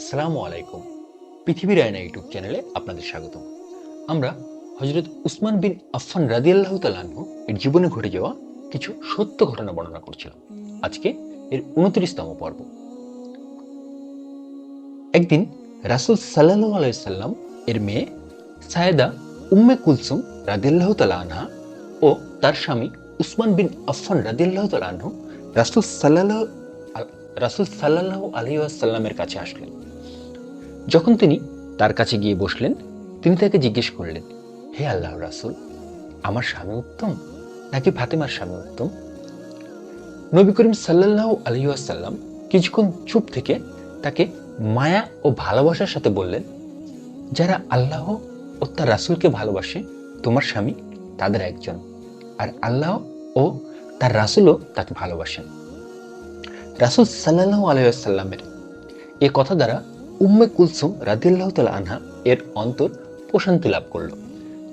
আসসালামু আলাইকুম। পৃথিবীর আয়না ইউটিউব চ্যানেলে আপনাদের স্বাগতম। আমরা হজরত উসমান বিন আফফান রাদিয়াল্লাহু তালানহু এর জীবনে ঘটে যাওয়া কিছু সত্য ঘটনা বর্ণনা করছিলাম। আজকে এর উনত্রিশতম পর্ব। একদিন রাসুল সাল্লাহ আলাইসাল্লাম এর মেয়ে সায়েদা উম্মে কুলসুম রাদিয়াল্লাহু তালা আনহা ও তার স্বামী উসমান বিন আফফান রাদিয়াল্লাহু তালা আনহু রাসুল সাল্লাহ রাসুল সাল্লাহ আলী আসাল্লামের কাছে আসলেন। যখন তিনি তার কাছে গিয়ে বসলেন, তিনি তাকে জিজ্ঞেস করলেন, হে আল্লাহ রাসুল, আমার স্বামী উত্তম নাকি ফাতেমার স্বামী উত্তম? নবী করিম সাল্লাহ আলী আসাল্লাম কিছুক্ষণ চুপ থেকে তাকে মায়া ও ভালোবাসার সাথে বললেন, যারা আল্লাহ ও তার রাসুলকে ভালোবাসে, তোমার স্বামী তাদের একজন, আর আল্লাহ ও তার রাসুলও তাকে ভালোবাসেন। রাসুল সাল্লাহ আলাইসাল্লামের এ কথা দ্বারা উম্মে কুলসুম রাদিল্লাহ তাল আনহা এর অন্তর প্রশান্তি লাভ করল।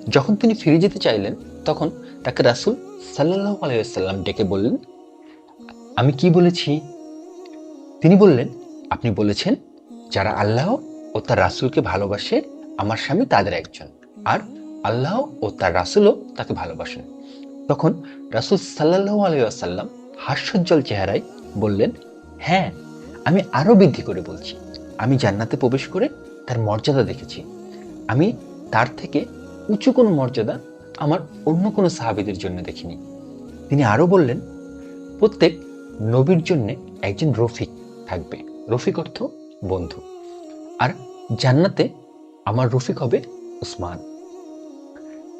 যখন তিনি ফিরে যেতে চাইলেন, তখন তাকে রাসুল সাল্লাহ আলাইসাল্লাম ডেকে বললেন, আমি কি বলেছি? তিনি বললেন, আপনি বলেছেন, যারা আল্লাহ ও তার রাসুলকে ভালোবাসে, আমার স্বামী তাদের একজন, আর আল্লাহ ও তার রাসুলও তাকে ভালোবাসেন। তখন রাসুল সাল্লাহ আলাইসাল্লাম হাস্যোজ্জ্বল চেহারায় বললেন হ্যাঁ আমি আরও বৃদ্ধি করে বলছি। আমি জান্নাতে প্রবেশ করে তার মর্যাদা দেখেছি। আমি তার থেকে উঁচু কোনো মর্যাদা আমার অন্য কোনো সাহাবিদের জন্য দেখিনি। তিনি আরও বললেন, প্রত্যেক নবীর জন্যে একজন রফিক থাকবে। রফিক অর্থ বন্ধু। আর জান্নাতে আমার রফিক হবে উসমান।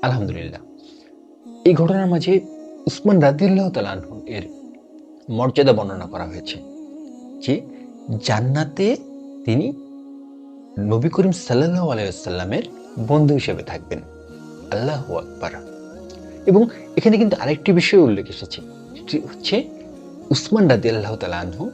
আলহামদুলিল্লাহ। এই ঘটনার মাঝে উসমান রাদিউল্লাহ তালানহু এর মর্যাদা বর্ণনা করা হয়েছে যে জান্নাতে তিনি নবী করিম সাল্লাহ আলাইসাল্লামের বন্ধু হিসেবে থাকবেন। আল্লাহ আকবার। এবং এখানে কিন্তু আরেকটি বিষয় উল্লেখ এসেছে, সেটি হচ্ছে উসমান রাদি আল্লাহ তালাহু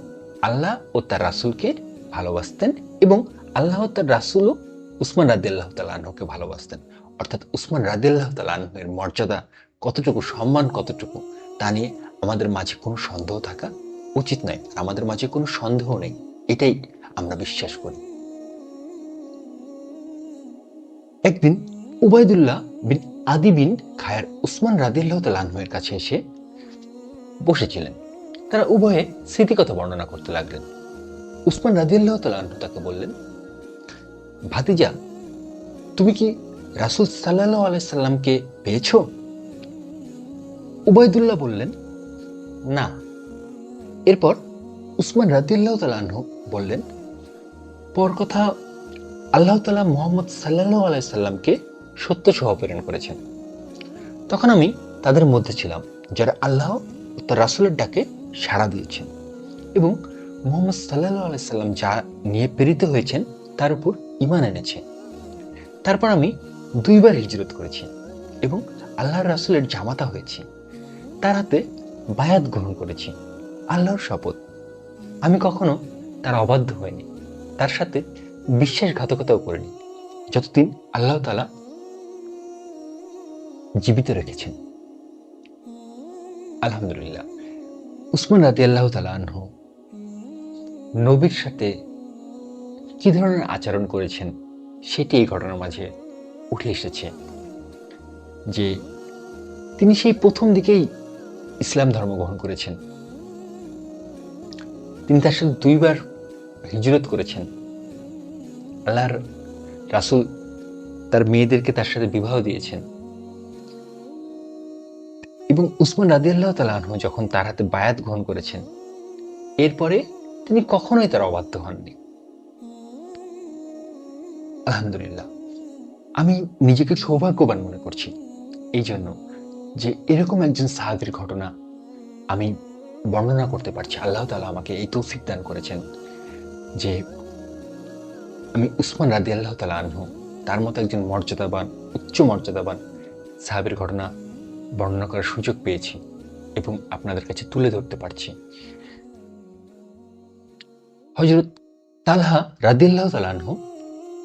আল্লাহ ও তার রাসুলকে ভালোবাসতেন এবং আল্লাহ তার রাসুলও উসমান রাদি আল্লাহ তালাহকে ভালোবাসতেন। অর্থাৎ উসমান রাদি আল্লাহ তালাহের মর্যাদা কতটুকু, সম্মান কতটুকু, তা নিয়ে আমাদের মাঝে কোনো সন্দেহ থাকা উচিত নয় আমাদের মাঝে কোনো সন্দেহ নেই। এটাই আমরা বিশ্বাস করি। একদিন উবায়দুল্লাহ বিন আদি বিন খায়ার উসমান রাদিল্লাহ তালাহের কাছে এসে বসেছিলেন। তারা উভয়ে স্মৃতিকথা বর্ণনা করতে লাগলেন। উসমান রাদিল্লাহ তালাহ তাকে বললেন, ভাতিজা, তুমি কি রাসুল সাল্লাহ আলাইসাল্লামকে পেয়েছ? উবায়দুল্লাহ বললেন, না। এরপর উসমান রাদিল্লাহ তালাহ বললেন পর কথা আল্লাহ তালা মোহাম্মদ সাল্লাহ আলাইসাল্লামকে সত্য সহ প্রেরণ করেছেন। তখন আমি তাদের মধ্যে ছিলাম, যারা আল্লাহ তার রাসুলের ডাকে সাড়া দিয়েছেন এবং মোহাম্মদ সাল্লাহ আলাইসাল্লাম যা নিয়ে প্রেরিত হয়েছেন তার উপর ইমান এনেছে। তারপর আমি দুইবার হিজরত করেছি এবং আল্লাহর রাসুলের জামাতা হয়েছি। তার হাতে বায়াত গ্রহণ করেছি, আল্লাহর শপথ। আমি কখনো তার অবাধ্য হইনি। তার সাথে বিশ্বাসঘাতকতাও করেনি যতদিন আল্লাহ তালা জীবিত রেখেছেন। আলহামদুলিল্লাহ। উসমান রাতি আল্লাহ তালা আনহু নবীর সাথে কি ধরনের আচরণ করেছেন সেটি এই ঘটনার মাঝে উঠে এসেছে যে তিনি সেই প্রথম দিকেই ইসলাম ধর্ম গ্রহণ করেছেন। তিনি তার সাথে দুইবার হিজরত করেছেন। আল্লাহর রাসুল তার মেয়েদেরকে তার সাথে বিবাহ দিয়েছেন। এবং উসমান রাদি আল্লাহ তালাহ যখন তার হাতে বায়াত গ্রহণ করেছেন, এরপরে তিনি কখনোই তার অবাধ্য হননি। আলহামদুলিল্লাহ, আমি নিজেকে সৌভাগ্যবান মনে করছি। এই জন্য যে এরকম একজন সাহাবির ঘটনা আমি বর্ণনা করতে পারছি। আল্লাহ তালা আমাকে এই তৌফিক দান করেছেন। যে আমি উসমান রাদি আল্লাহ তালা আনহু, তার মতো একজন মর্যাদাবান, উচ্চ মর্যাদাবান সাহাবের ঘটনা বর্ণনা করার সুযোগ পেয়েছি এবং আপনাদের কাছে তুলে ধরতে পারছি। হজরত তালহা রাদি রাদিল্লাহ তালানহু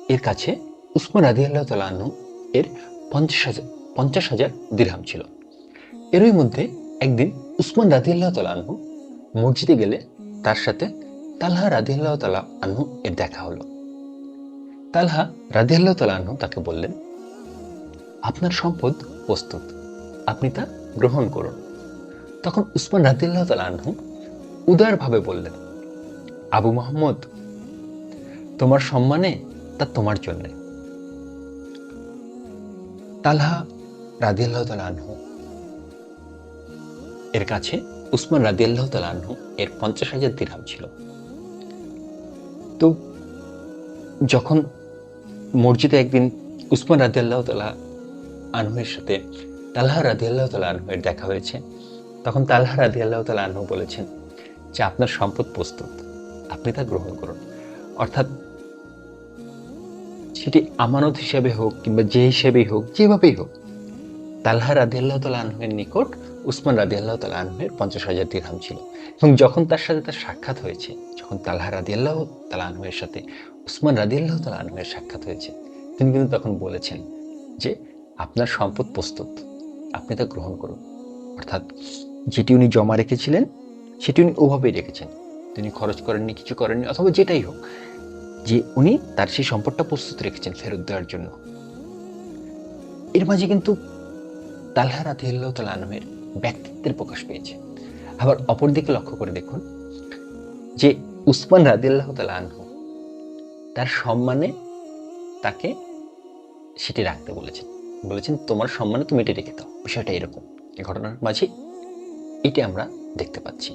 এর কাছে উসমান রাদিয়াল্লাহ তালাহু এর পঞ্চাশ হাজার পঞ্চাশ হাজার দিরহাম ছিল। এরই মধ্যে একদিন উসমান রাদি রাদিয়াল্লাহ তালাহু মসজিদে গেলে তার সাথে তালহা রাদিয়াল্লাহ তালা আনহু এর দেখা হলো। তালহা রাদিয়াল্লাহ তালাহ তাকে বললেন, আপনার সম্পদ প্রস্তুত, আপনি তা গ্রহণ করুন। তখন উসমান রাদিয়াল্লাহ তালাহ উদারভাবে বললেন, আবু মোহাম্মদ তোমার সম্মানে তা তোমার জন্যে। তালহা রাদিয়াল্লাহ আনহু এর কাছে উসমান রাদিয়াল্লাহ তালাহ এর পঞ্চাশ হাজার দিরহাম ছিল। তো যখন মসজিদে একদিন উসমান রাদিয়াল্লাহ তালা আনহুয়ের সাথে তালহা রাদিয়াল্লাহ তালা আনহের দেখা হয়েছে, তখন তালহা রাদিয়াল্লাহ তালা আনহু বলেছেন যে আপনার সম্পদ প্রস্তুত, আপনি তা গ্রহণ করুন। অর্থাৎ সেটি আমানত হিসেবে হোক কিংবা যে হিসেবেই হোক, যেভাবেই হোক, তালহা রাদিয়াল্লাহ তালা আনহুয়ের নিকট উসমান রাদিয়াল্লাহ তালা আনহের পঞ্চাশ হাজার দিরহাম ছিল। এবং যখন তার সাথে তার সাক্ষাৎ হয়েছে যখন তালহা রাদিয়াল্লাহ তালা আনহুয়ের সাথে, উসমান রাদিয়াল্লাহ তালা আনহুয়ের সাক্ষাৎ হয়েছে। তিনি কিন্তু তখন বলেছেন যে, আপনার সম্পদ প্রস্তুত, আপনি তা গ্রহণ করুন। অর্থাৎ যেটি উনি জমা রেখেছিলেন, সেটি উনি ওভাবেই রেখেছেন। তিনি খরচ করেননি, কিছু করেননি, অথবা যেটাই হোক, যে উনি তার সেই সম্পদটা প্রস্তুত রেখেছেন ফেরত দেওয়ার জন্য। এর মাঝে কিন্তু তালহা তালা আনহুয়ের ব্যক্তিত্বের প্রকাশ পেয়েছে। আবার অপরদিকে লক্ষ্য করে দেখুন যে উসমান রাদিয়াল্লাহ তালা আনহু, তার সম্মানে তাকে সেটি রাখতে বলেছেন। বলেছেন, তোমার সম্মানে তুমি এটি রেখে দাও। বিষয়টা এরকম, এই ঘটনার মাঝে এটি আমরা দেখতে পাচ্ছি।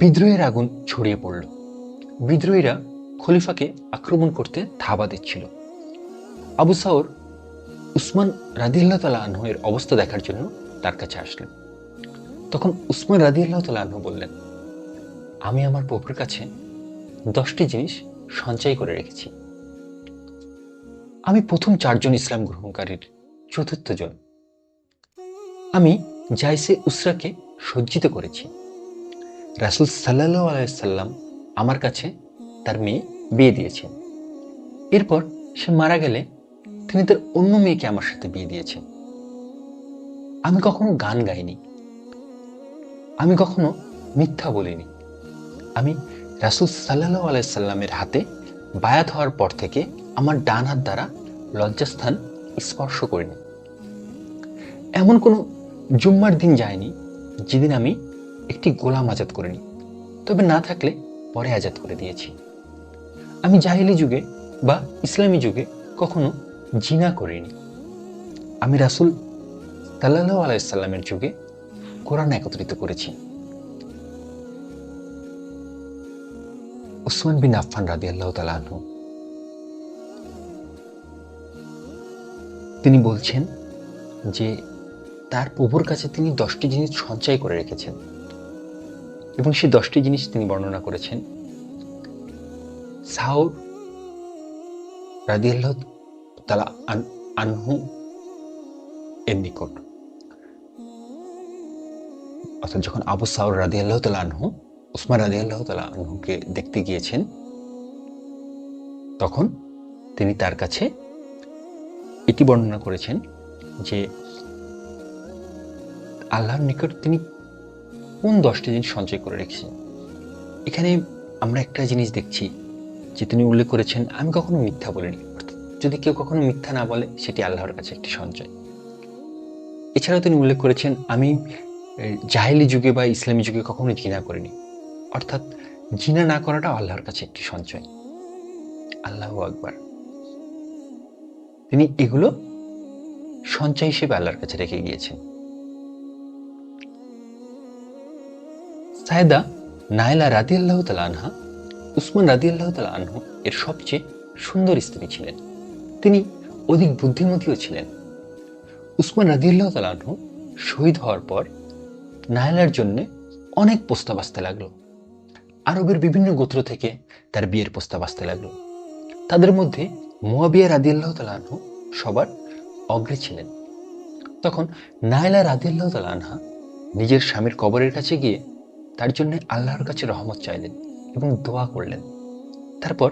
বিদ্রোহের আগুন ছড়িয়ে পড়ল। বিদ্রোহীরা খলিফাকে আক্রমণ করতে ধাবা দিচ্ছিল। আবু সাউর উসমান রাদিল্লাহ তালা আনহের অবস্থা দেখার জন্য তার কাছে আসলেন। তখন উসমান রাদিল্লাহ তালা আনহু বললেন আমি আমার প্রভুর কাছে দশটি জিনিস সঞ্চয় করে রেখেছি। আমি প্রথম চারজন ইসলাম গ্রহণকারীর, চতুর্থ জন। আমি জাইসে উসরাকে সজ্জিত করেছি। রাসুল সাল্লাহ আলাইসাল্লাম আমার কাছে তার মেয়ে বিয়ে দিয়েছেন। এরপর সে মারা গেলে তিনি তার অন্য মেয়েকে আমার সাথে বিয়ে দিয়েছেন। আমি কখনো গান গাইনি। আমি কখনো মিথ্যা বলিনি। আমি রাসুল সাল্লাহ আলাইসাল্লামের হাতে বায়াত হওয়ার পর থেকে আমার ডান হাত দ্বারা লজ্জাস্থান স্পর্শ করিনি। এমন কোনো জুম্মার দিন যায়নি যেদিন আমি একটি গোলাম আজাদ করিনি। তবে না থাকলে পরে আজাদ করে দিয়েছি। আমি জাহিলি যুগে বা ইসলামী যুগে কখনো জিনা করিনি। আমি রাসুল সাল্লাহ আলাইসাল্লামের যুগে কোরআন একত্রিত করেছি। উসমান বিন আফফান রাদি আল্লাহ তালাহু তিনি বলছেন যে, তার প্রভুর কাছে তিনি দশটি জিনিস সঞ্চয় করে রেখেছেন এবং সেই দশটি জিনিস তিনি বর্ণনা করেছেন। সাউর রাদিয়াল্লাহ তালা আনহু এর নিকট। অর্থাৎ যখন আবু সাউর রাদি আল্লাহ তালা আনহু উসমান রাদি আল্লাহ তালা আনহুকে দেখতে গিয়েছেন। তখন তিনি তার কাছে এটি বর্ণনা করেছেন যে, আল্লাহর নিকট তিনি কোন দশটি জিনিস সঞ্চয় করে রেখেছেন? এখানে আমরা একটা জিনিস দেখছি যে তিনি উল্লেখ করেছেন, আমি কখনো মিথ্যা বলিনি। যদি কেউ কখনো মিথ্যা না বলে, সেটি আল্লাহর কাছে একটি সঞ্চয়। এছাড়াও তিনি উল্লেখ করেছেন, আমি জাহেলি যুগে বা ইসলামী যুগে কখনো জিনা করিনি। অর্থাৎ জিনা না করাটা আল্লাহর কাছে একটি সঞ্চয়। আল্লাহ আকবার। তিনি এগুলো সঞ্চয় হিসেবে আল্লাহর কাছে রেখে গিয়েছেন। সায়দা নায়লা রাদি আল্লাহ আনহা, উসমান রাদি আল্লাহ আনহু এর সবচেয়ে সুন্দর স্ত্রী ছিলেন। তিনি অধিক বুদ্ধিমতীও ছিলেন। উসমান রাদিউল্লাহ তালাহু শহীদ হওয়ার পর নায়লার জন্য অনেক প্রস্তাব আসতে লাগল। আরবের বিভিন্ন গোত্র থেকে তার বিয়ের প্রস্তাব আসতে লাগল। তাদের মধ্যে মোয়াবিয়া রাদিউল্লাহ তালাহু সবার অগ্রে ছিলেন। তখন নায়লা রাদিউল্লাহ তালাহা নিজের স্বামীর কবরের কাছে গিয়ে তার জন্য আল্লাহর কাছে রহমত চাইলেন এবং দোয়া করলেন। তারপর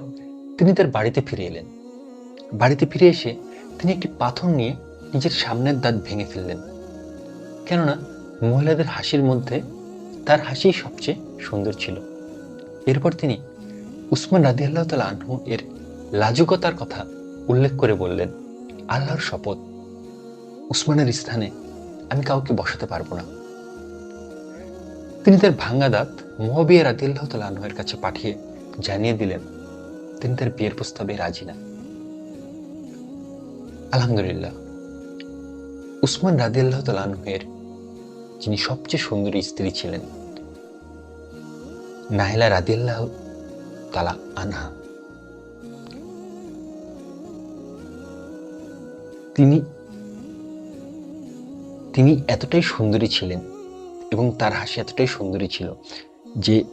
তিনি তার বাড়িতে ফিরে এলেন। বাড়িতে ফিরে এসে তিনি একটি পাথর নিয়ে নিজের সামনের দাঁত ভেঙে ফেললেন। কেননা মহিলাদের হাসির মধ্যে তার হাসি সবচেয়ে সুন্দর ছিল। এরপর তিনি উসমান রাদি আল্লাহ তালা আনহু এর লাজুকতার কথা উল্লেখ করে বললেন, আল্লাহর শপথ উসমানের স্থানে আমি কাউকে বসাতে পারব না। তিনি তার ভাঙ্গা দাঁত মহাবিয়া তালা আনহুয়ের কাছে পাঠিয়ে জানিয়ে দিলেন, তিনি তার বিয়ের প্রস্তাবে রাজি না। আলহামদুলিল্লাহ, উসমান রাদি আল্লাহ তালা আনহুয়ের যিনি সবচেয়ে সুন্দরী স্ত্রী ছিলেন নাহিলা রাদিয়াল্লাহ তালা আনহা তিনি তিনি এতটাই সুন্দরী ছিলেন এবং তার হাসি এতটাই সুন্দরী ছিল যে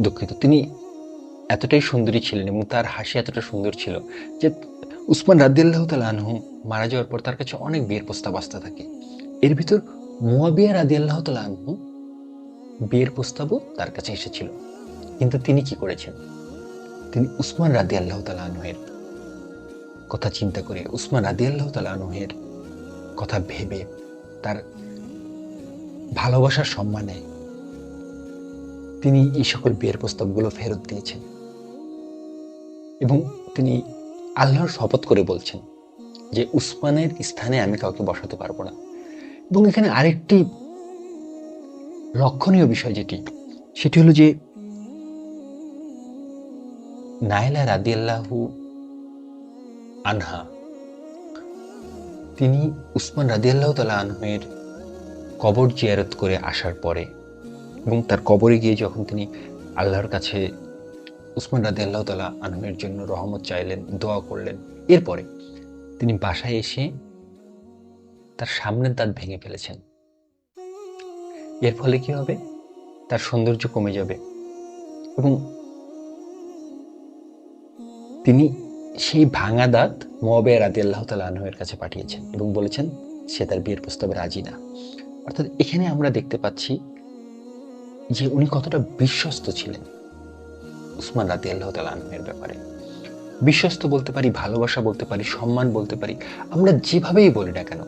দুঃখিত। তিনি এতটাই সুন্দরী ছিলেন এবং তার হাসি এতটা সুন্দর ছিল যে উসমান রাদিয়াল্লাহ তালা আনহু মারা যাওয়ার পর তার কাছে অনেক বিয়ের প্রস্তাব আসতে থাকে। এর ভিতর মুয়াবিয়া রাদিয়াল্লাহ তালা আনহু বিয়ের প্রস্তাবও তার কাছে এসেছিল। কিন্তু তিনি কি করেছেন? তিনি উসমান রাদি আল্লাহ তালাহের কথা চিন্তা করে উসমান রাদি আল্লাহ তালাহের কথা ভেবে তার ভালোবাসার সম্মানে তিনি এই সকল বিয়ের প্রস্তাবগুলো ফেরত দিয়েছেন এবং তিনি আল্লাহর শপথ করে বলছেন যে উসমানের স্থানে আমি কাউকে বসাতে পারব না। এবং এখানে আরেকটি লক্ষণীয় বিষয় যেটি, সেটি হলো যে নাইলা রাদিয়াল্লাহু আনহা, তিনি উসমান রাদিয়াল্লাহ তালা আনহের কবর জিয়ারত করে আসার পরে এবং তার কবরে গিয়ে যখন তিনি আল্লাহর কাছে উসমান রাদি আল্লাহ তালা আনহের জন্য রহমত চাইলেন, দোয়া করলেন, এরপরে তিনি বাসায় এসে তার সামনের দাঁত ভেঙে ফেলেছেন। এর ফলে কি হবে? তার সৌন্দর্য কমে যাবে এবং তিনি সেই ভাঙা দাঁত মোয়াবে রাদি আল্লাহ তালা আনহের কাছে পাঠিয়েছেন এবং বলেছেন, সে তার বিয়ের প্রস্তাবে রাজি না। অর্থাৎ এখানে আমরা দেখতে পাচ্ছি যে উনি কতটা বিশ্বস্ত ছিলেন উসমান রাদি আল্লাহ তালা আনহের ব্যাপারে। বিশ্বস্ত বলতে পারি, ভালোবাসা বলতে পারি, সম্মান বলতে পারি, আমরা যেভাবেই বলি না কেন,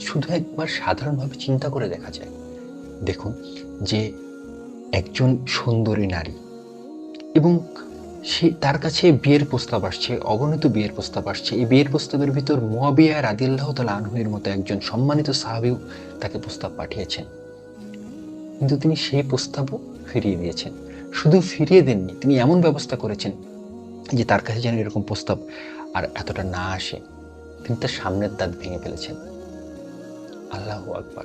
শুধু একবার সাধারণভাবে চিন্তা করে দেখা যায়। দেখুন যে একজন সুন্দরী নারী এবং সে তার কাছে বিয়ের প্রস্তাব আসছে, অগণিত বিয়ের প্রস্তাব আসছে। এই বিয়ের প্রস্তাবের ভিতর মোয়াবিয়া রাদিল্লাহ তালা আনহুয়ের মতো একজন সম্মানিত সাহাবিও তাকে প্রস্তাব পাঠিয়েছেন। কিন্তু তিনি সেই প্রস্তাবও ফিরিয়ে দিয়েছেন। শুধু ফিরিয়ে দেননি, তিনি এমন ব্যবস্থা করেছেন যে তার কাছে যেন এরকম প্রস্তাব আর এতটা না আসে। তিনি তার সামনের দাঁত ভেঙে ফেলেছেন। আল্লাহ আকবার।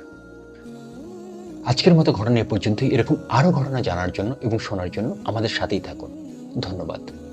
আজকের মতো ঘটনা এ পর্যন্তই। এরকম আরও ঘটনা জানার জন্য এবং শোনার জন্য আমাদের সাথেই থাকুন। ধন্যবাদ।